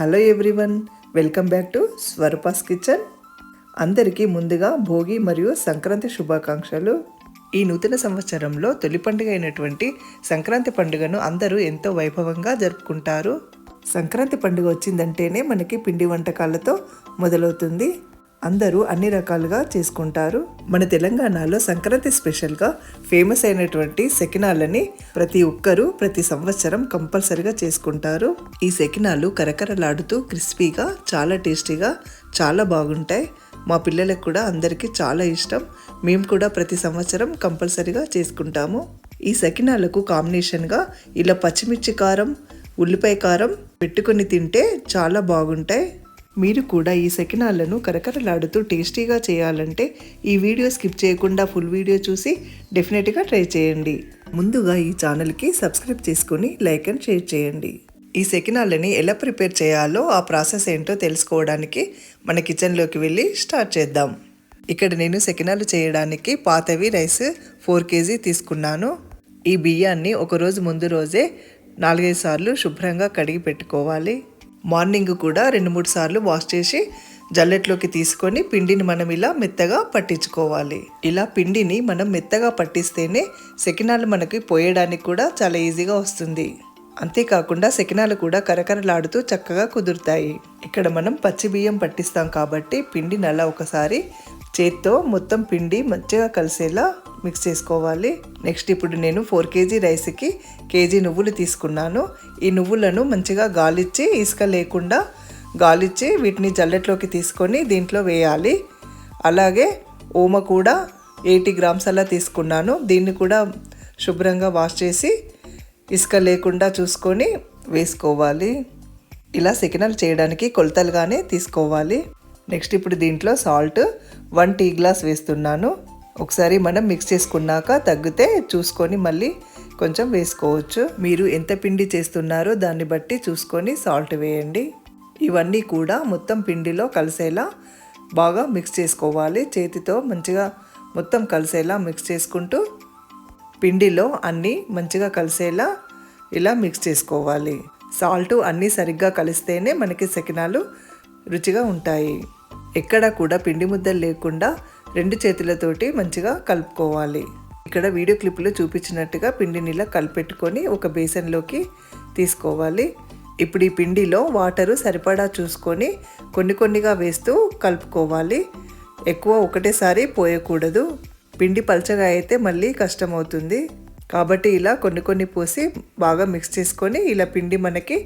Hello everyone welcome back to Swarupa's kitchen. అందరికీ ముందుగా భోగి మరియు సంక్రాంతి శుభాకాంక్షలు. ఈ నూతన సంవత్సరంలో తొలి పండుగ అయినటువంటి సంక్రాంతి పండుగను అందరూ ఎంతో వైభవంగా జరుపుకుంటారు. సంక్రాంతి పండుగ వచ్చిందంటేనే మనకి పిండి వంటకాలతో మొదలవుతుంది. అందరూ అన్ని రకాలుగా చేసుకుంటారు. మన తెలంగాణలో సంక్రాంతి స్పెషల్గా ఫేమస్ అయినటువంటి సెకినాలని ప్రతి ఒక్కరూ ప్రతి సంవత్సరం కంపల్సరిగా చేసుకుంటారు. ఈ సెకినాలు కరకరలాడుతూ క్రిస్పీగా చాలా టేస్టీగా చాలా బాగుంటాయి. మా పిల్లలకు కూడా అందరికీ చాలా ఇష్టం. మేము కూడా ప్రతి సంవత్సరం కంపల్సరిగా చేసుకుంటాము. ఈ సకినాలకు కాంబినేషన్గా ఇలా పచ్చిమిర్చి కారం ఉల్లిపాయ కారం పెట్టుకొని తింటే చాలా బాగుంటాయి. మీరు కూడా ఈ సెకినాలను కరకరలాడుతూ టేస్టీగా చేయాలంటే ఈ వీడియో స్కిప్ చేయకుండా ఫుల్ వీడియో చూసి డెఫినెట్గా ట్రై చేయండి. ముందుగా ఈ ఛానల్కి సబ్స్క్రైబ్ చేసుకుని లైక్ అండ్ షేర్ చేయండి. ఈ సెకినాలని ఎలా ప్రిపేర్ చేయాలో ఆ ప్రాసెస్ ఏంటో తెలుసుకోవడానికి మన కిచెన్లోకి వెళ్ళి స్టార్ట్ చేద్దాం. ఇక్కడ నేను సెకినాలు చేయడానికి పాతవి రైస్ ఫోర్ కేజీ తీసుకున్నాను. ఈ బియ్యాన్ని ఒకరోజు ముందు రోజే నాలుగైదు సార్లు శుభ్రంగా కడిగి పెట్టుకోవాలి. మార్నింగ్ కూడా రెండు మూడు సార్లు వాష్ చేసి జల్లెట్లోకి తీసుకొని పిండిని మనం ఇలా మెత్తగా పట్టించుకోవాలి. ఇలా పిండిని మనం మెత్తగా పట్టిస్తేనే సెకినాలు మనకి పోయడానికి కూడా చాలా ఈజీగా వస్తుంది. అంతేకాకుండా సెకినాలు కూడా కరకరలాడుతూ చక్కగా కుదురుతాయి. ఇక్కడ మనం పచ్చి బియ్యం పట్టిస్తాం కాబట్టి పిండిని అలా ఒకసారి చేత్తో మొత్తం పిండి మంచిగా కలిసేలా మిక్స్ చేసుకోవాలి. నెక్స్ట్ ఇప్పుడు నేను ఫోర్ కేజీ రైస్కి కేజీ నువ్వులు తీసుకున్నాను. ఈ నువ్వులను మంచిగా గాలిచ్చి ఇసుక లేకుండా గాలిచ్చి వీటిని జల్లెట్లోకి తీసుకొని దీంట్లో వేయాలి. అలాగే ఓమ కూడా ఎయిటీ గ్రామ్స్ అలా తీసుకున్నాను. దీన్ని కూడా శుభ్రంగా వాష్ చేసి ఇసుక లేకుండా చూసుకొని వేసుకోవాలి. ఇలా సెకినల్ చేయడానికి కొలతలుగానే తీసుకోవాలి. నెక్స్ట్ ఇప్పుడు దీంట్లో సాల్ట్ వన్ టీ గ్లాస్ వేస్తున్నాను. ఒకసారి మనం మిక్స్ చేసుకున్నాక తగ్గితే చూసుకొని మళ్ళీ కొంచెం వేసుకోవచ్చు. మీరు ఎంత పిండి చేస్తున్నారో దాన్ని బట్టి చూసుకొని సాల్ట్ వేయండి. ఇవన్నీ కూడా మొత్తం పిండిలో కలిసేలా బాగా మిక్స్ చేసుకోవాలి. చేతితో మంచిగా మొత్తం కలిసేలా మిక్స్ చేసుకుంటూ పిండిలో అన్నీ మంచిగా కలిసేలా ఇలా మిక్స్ చేసుకోవాలి. సాల్ట్ అన్నీ సరిగ్గా కలిస్తేనే మనకి సెకినాలు రుచిగా ఉంటాయి. ఎక్కడ కూడా పిండి ముద్దలు లేకుండా రెండు చేతులతోటి మంచిగా కలుపుకోవాలి. ఇక్కడ వీడియో క్లిప్లో చూపించినట్టుగా పిండిని ఇలా కలిపెట్టుకొని ఒక బేసన్లోకి తీసుకోవాలి. ఇప్పుడు ఈ పిండిలో వాటరు సరిపడా చూసుకొని కొన్ని కొన్నిగా వేస్తూ కలుపుకోవాలి. ఎక్కువ ఒకటేసారి పోయకూడదు. పిండి పల్చగా అయితే మళ్ళీ కష్టమవుతుంది. కాబట్టి ఇలా కొన్ని కొన్ని పోసి బాగా మిక్స్ చేసుకొని ఇలా పిండి మనకి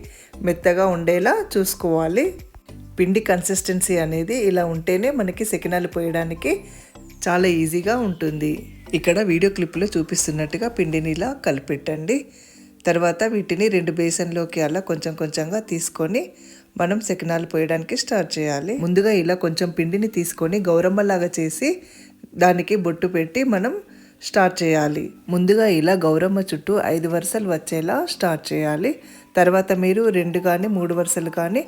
మెత్తగా ఉండేలా చూసుకోవాలి. పిండి కన్సిస్టెన్సీ అనేది ఇలా ఉంటేనే మనకి సెకినాలు పోయడానికి చాలా ఈజీగా ఉంటుంది. ఇక్కడ వీడియో క్లిప్లో చూపిస్తున్నట్టుగా పిండిని ఇలా కలిపెట్టండి. తర్వాత వీటిని రెండు బేసన్లోకి అలా కొంచెం కొంచెంగా తీసుకొని మనం సెకినాలు పోయడానికి స్టార్ట్ చేయాలి. ముందుగా ఇలా కొంచెం పిండిని తీసుకొని గౌరమ్మలాగా చేసి దానికి బొట్టు పెట్టి మనం స్టార్ట్ చేయాలి. ముందుగా ఇలా గౌరమ్మ చుట్టూ ఐదు వరుసలు వచ్చేలా స్టార్ట్ చేయాలి. తర్వాత మీరు రెండు కానీ మూడు వరుసలు కానీ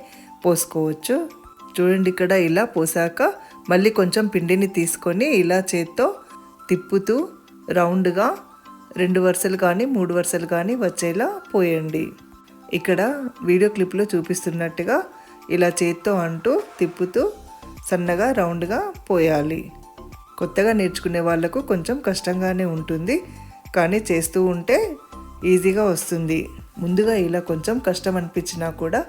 పోసుకోవచ్చు. చూడండి ఇక్కడ ఇలా పోసాక మళ్ళీ కొంచెం పిండిని తీసుకొని ఇలా చేత్తో తిప్పుతూ రౌండ్గా రెండు వరుసలు కానీ మూడు వరుసలు కానీ వచ్చేలా పోయండి. ఇక్కడ వీడియో క్లిప్లో చూపిస్తున్నట్టుగా ఇలా చేత్తో అంటూ తిప్పుతూ సన్నగా రౌండ్గా పోయాలి. కొత్తగా నేర్చుకునే వాళ్ళకు కొంచెం కష్టంగానే ఉంటుంది. కానీ చేస్తూ ఉంటే ఈజీగా వస్తుంది. ముందుగా ఇలా కొంచెం కష్టం అనిపించినా కూడా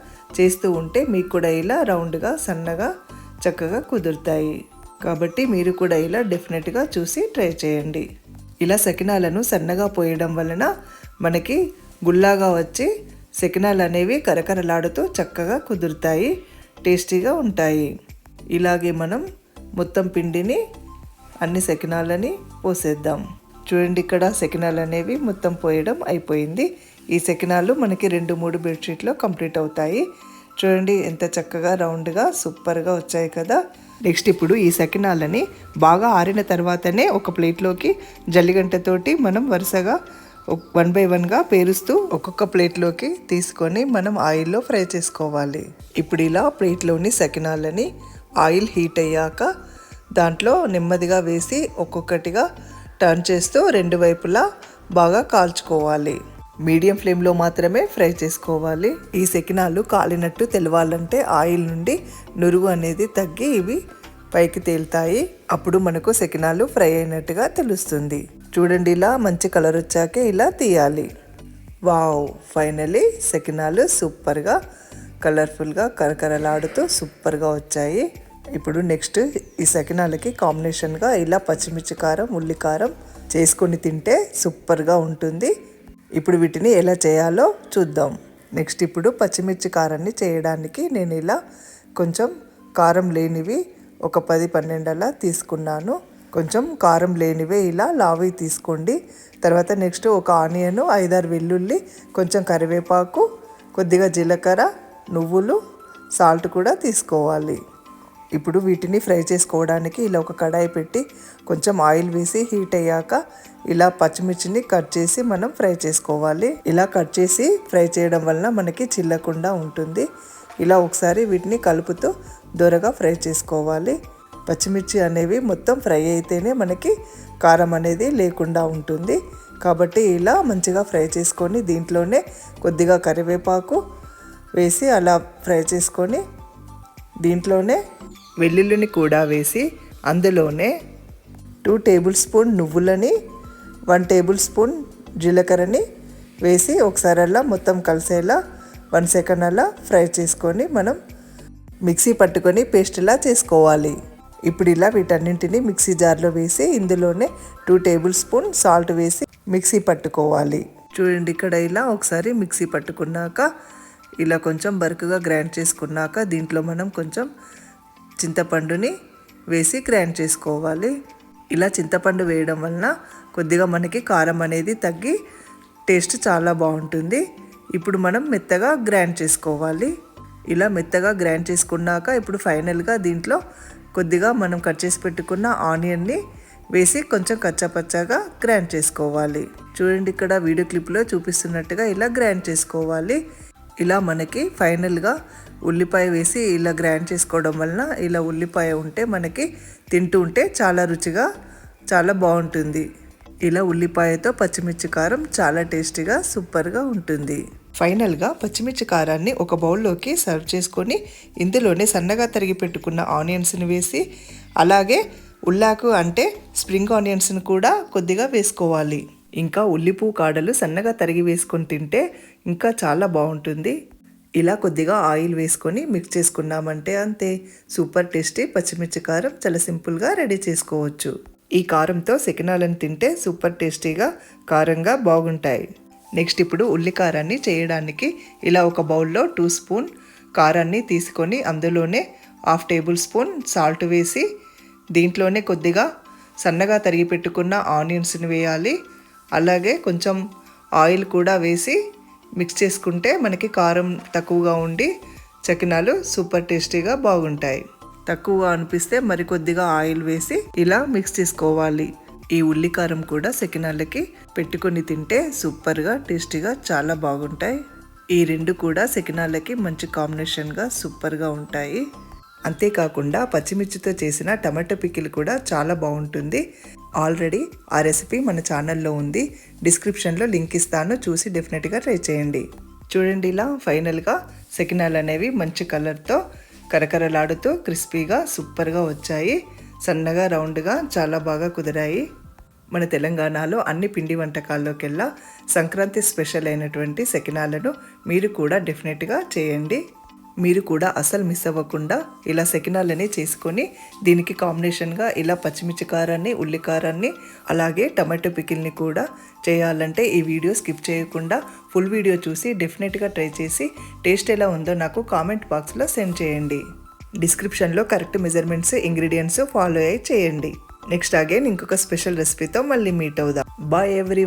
చేస్తూ ఉంటే మీకు కూడా ఇలా రౌండ్గా సన్నగా చక్కగా కుదురుతాయి. కాబట్టి మీరు కూడా ఇలా డెఫినెట్గా చూసి ట్రై చేయండి. ఇలా సకినాలను సన్నగా పోయడం వలన మనకి గుల్లాగా వచ్చి సకినాలు అనేవి కరకరలాడుతూ చక్కగా కుదురుతాయి టేస్టీగా ఉంటాయి. ఇలాగే మనం మొత్తం పిండిని అన్ని సెకినాలని పోసేద్దాం. చూడండి ఇక్కడ సెకినాలు అనేవి మొత్తం పోయడం అయిపోయింది. ఈ సెకినాలు మనకి రెండు మూడు బెడ్షీట్లో కంప్లీట్ అవుతాయి. చూడండి ఎంత చక్కగా రౌండ్గా సూపర్గా వచ్చాయి కదా. నెక్స్ట్ ఇప్పుడు ఈ సకినాలని బాగా ఆరిన తర్వాతనే ఒక ప్లేట్లోకి జల్లిగంటతోటి మనం వరుసగా వన్ బై వన్గా పేరుస్తూ ఒక్కొక్క ప్లేట్లోకి తీసుకొని మనం ఆయిల్లో ఫ్రై చేసుకోవాలి. ఇప్పుడు ఇలా ప్లేట్లోని సకినాలని ఆయిల్ హీట్ అయ్యాక దాంట్లో నెమ్మదిగా వేసి ఒక్కొక్కటిగా టర్న్ చేస్తూ రెండు వైపులా బాగా కాల్చుకోవాలి. మీడియం ఫ్లేమ్లో మాత్రమే ఫ్రై చేసుకోవాలి. ఈ సెకినాలు కాలినట్టు తెలవాలంటే ఆయిల్ నుండి నురుగు అనేది తగ్గి ఇవి పైకి తేలుతాయి. అప్పుడు మనకు సెకినాలు ఫ్రై అయినట్టుగా తెలుస్తుంది. చూడండి ఇలా మంచి కలర్ వచ్చాకే ఇలా తీయాలి. వావ్! ఫైనలీ సెకినాలు సూపర్గా కలర్ఫుల్గా కరకరలాడుతూ సూపర్గా వచ్చాయి. ఇప్పుడు నెక్స్ట్ ఈ సకినాలకి కాంబినేషన్గా ఇలా పచ్చిమిర్చి కారం ఉల్లి కారం చేసుకొని తింటే సూపర్గా ఉంటుంది. ఇప్పుడు వీటిని ఎలా చేయాలో చూద్దాం. నెక్స్ట్ ఇప్పుడు పచ్చిమిర్చి కారాన్ని చేయడానికి నేను ఇలా కొంచెం కారం లేనివి ఒక పది పన్నెండు అలా తీసుకున్నాను. కొంచెం కారం లేనివే ఇలా లావి తీసుకోండి. తర్వాత నెక్స్ట్ ఒక ఆనియన్ ఐదారు వెల్లుల్లి కొంచెం కరివేపాకు కొద్దిగా జీలకర్ర నువ్వులు సాల్ట్ కూడా తీసుకోవాలి. ఇప్పుడు వీటిని ఫ్రై చేసుకోవడానికి ఇలా ఒక కడాయి పెట్టి కొంచెం ఆయిల్ వేసి హీట్ అయ్యాక ఇలా పచ్చిమిర్చిని కట్ చేసి మనం ఫ్రై చేసుకోవాలి. ఇలా కట్ చేసి ఫ్రై చేయడం వలన మనకి చిల్లకుండా ఉంటుంది. ఇలా ఒకసారి వీటిని కలుపుతూ దొరగా ఫ్రై చేసుకోవాలి. పచ్చిమిర్చి అనేవి మొత్తం ఫ్రై అయితేనే మనకి కారం అనేది లేకుండా ఉంటుంది. కాబట్టి ఇలా మంచిగా ఫ్రై చేసుకొని దీంట్లోనే కొద్దిగా కరివేపాకు వేసి అలా ఫ్రై చేసుకొని దీంట్లోనే వెల్లుల్లిని కూడా వేసి అందులోనే టూ టేబుల్ స్పూన్ నువ్వులని వన్ టేబుల్ స్పూన్ జీలకర్రని వేసి ఒకసారి అలా మొత్తం కలిసేలా వన్ సెకండ్ అలా ఫ్రై చేసుకొని మనం మిక్సీ పట్టుకొని పేస్ట్లా చేసుకోవాలి. ఇప్పుడు ఇలా వీటన్నింటిని మిక్సీ జార్లో వేసి ఇందులోనే టూ టేబుల్ స్పూన్ సాల్ట్ వేసి మిక్సీ పట్టుకోవాలి. చూడండి ఇక్కడ ఇలా ఒకసారి మిక్సీ పట్టుకున్నాక ఇలా కొంచెం బరుకుగా గ్రైండ్ చేసుకున్నాక దీంట్లో మనం కొంచెం చింతపండుని వేసి గ్రైండ్ చేసుకోవాలి. ఇలా చింతపండు వేయడం వలన కొద్దిగా మనకి కారం అనేది తగ్గి టేస్ట్ చాలా బాగుంటుంది. ఇప్పుడు మనం మెత్తగా గ్రైండ్ చేసుకోవాలి. ఇలా మెత్తగా గ్రైండ్ చేసుకున్నాక ఇప్పుడు ఫైనల్గా దీంట్లో కొద్దిగా మనం కట్ చేసి పెట్టుకున్న ఆనియన్ని వేసి కొంచెం కచ్చాపచ్చాగా గ్రైండ్ చేసుకోవాలి. చూడండి ఇక్కడ వీడియో క్లిప్లో చూపిస్తున్నట్టుగా ఇలా గ్రైండ్ చేసుకోవాలి. ఇలా మనకి ఫైనల్గా ఉల్లిపాయ వేసి ఇలా గ్రైండ్ చేసుకోవడం వలన ఇలా ఉల్లిపాయ ఉంటే మనకి తింటూ ఉంటే చాలా రుచిగా చాలా బాగుంటుంది. ఇలా ఉల్లిపాయతో పచ్చిమిర్చి కారం చాలా టేస్టీగా సూపర్గా ఉంటుంది. ఫైనల్గా పచ్చిమిర్చి కారాన్ని ఒక బౌల్లోకి సర్వ్ చేసుకొని ఇందులోనే సన్నగా తరిగి పెట్టుకున్న ఆనియన్స్ని వేసి అలాగే ఉల్లాకు అంటే స్ప్రింగ్ ఆనియన్స్ని కూడా కొద్దిగా వేసుకోవాలి. ఇంకా ఉల్లిపూ కాడలు సన్నగా తరిగి వేసుకొని తింటే ఇంకా చాలా బాగుంటుంది. ఇలా కొద్దిగా ఆయిల్ వేసుకొని మిక్స్ చేసుకున్నామంటే అంతే. సూపర్ టేస్టీ పచ్చిమిర్చి కారం చాలా సింపుల్గా రెడీ చేసుకోవచ్చు. ఈ కారంతో సెకినాలను తింటే సూపర్ టేస్టీగా కారంగా బాగుంటాయి. నెక్స్ట్ ఇప్పుడు ఉల్లి కారాన్ని చేయడానికి ఇలా ఒక బౌల్లో టూ స్పూన్ కారాన్ని తీసుకొని అందులోనే హాఫ్ టేబుల్ స్పూన్ సాల్ట్ వేసి దీంట్లోనే కొద్దిగా సన్నగా తరిగి పెట్టుకున్న ఆనియన్స్ని వేయాలి. అలాగే కొంచెం ఆయిల్ కూడా వేసి మిక్స్ చేసుకుంటే మనకి కారం తక్కువగా ఉండి చకినాలు సూపర్ టేస్టీగా బాగుంటాయి. తక్కువగా అనిపిస్తే మరికొద్దిగా ఆయిల్ వేసి ఇలా మిక్స్ చేసుకోవాలి. ఈ ఉల్లికారం కూడా సెకినాళ్ళకి పెట్టుకొని తింటే సూపర్గా టేస్టీగా చాలా బాగుంటాయి. ఈ రెండు కూడా సెకినాళ్ళకి మంచి కాంబినేషన్గా సూపర్గా ఉంటాయి. అంతేకాకుండా పచ్చిమిర్చితో చేసిన టమాటో పికిల్ కూడా చాలా బాగుంటుంది. ఆల్రెడీ ఆ రెసిపీ మన ఛానల్లో ఉంది. డిస్క్రిప్షన్లో లింక్ ఇస్తాను. చూసి డెఫినెట్గా ట్రై చేయండి. చూడండి ఇలా ఫైనల్గా సెకినాలు అనేవి మంచి కలర్తో కరకరలాడుతూ క్రిస్పీగా సూపర్గా వచ్చాయి. సన్నగా రౌండ్గా చాలా బాగా కుదిరాయి. మన తెలంగాణలో అన్ని పిండి వంటకాల్లోకెల్లా సంక్రాంతి స్పెషల్ అయినటువంటి సెకినాలను మీరు కూడా డెఫినెట్గా చేయండి. మీరు కూడా అసలు మిస్ అవ్వకుండా ఇలా సెకినాలనే చేసుకొని దీనికి కాంబినేషన్గా ఇలా పచ్చిమిర్చి కారాన్ని ఉల్లి కారాన్ని అలాగే టమాటో పికిల్ని కూడా చేయాలంటే ఈ వీడియో స్కిప్ చేయకుండా ఫుల్ వీడియో చూసి డెఫినెట్గా ట్రై చేసి టేస్ట్ ఎలా ఉందో నాకు కామెంట్ బాక్స్లో సెండ్ చేయండి. డిస్క్రిప్షన్లో కరెక్ట్ మెజర్మెంట్స్ ఇంగ్రీడియంట్స్ ఫాలో అయ్యి చేయండి. నెక్స్ట్ అగైన్ ఇంకొక స్పెషల్ రెసిపీతో మళ్ళీ మీట్ అవుదాం. Bye every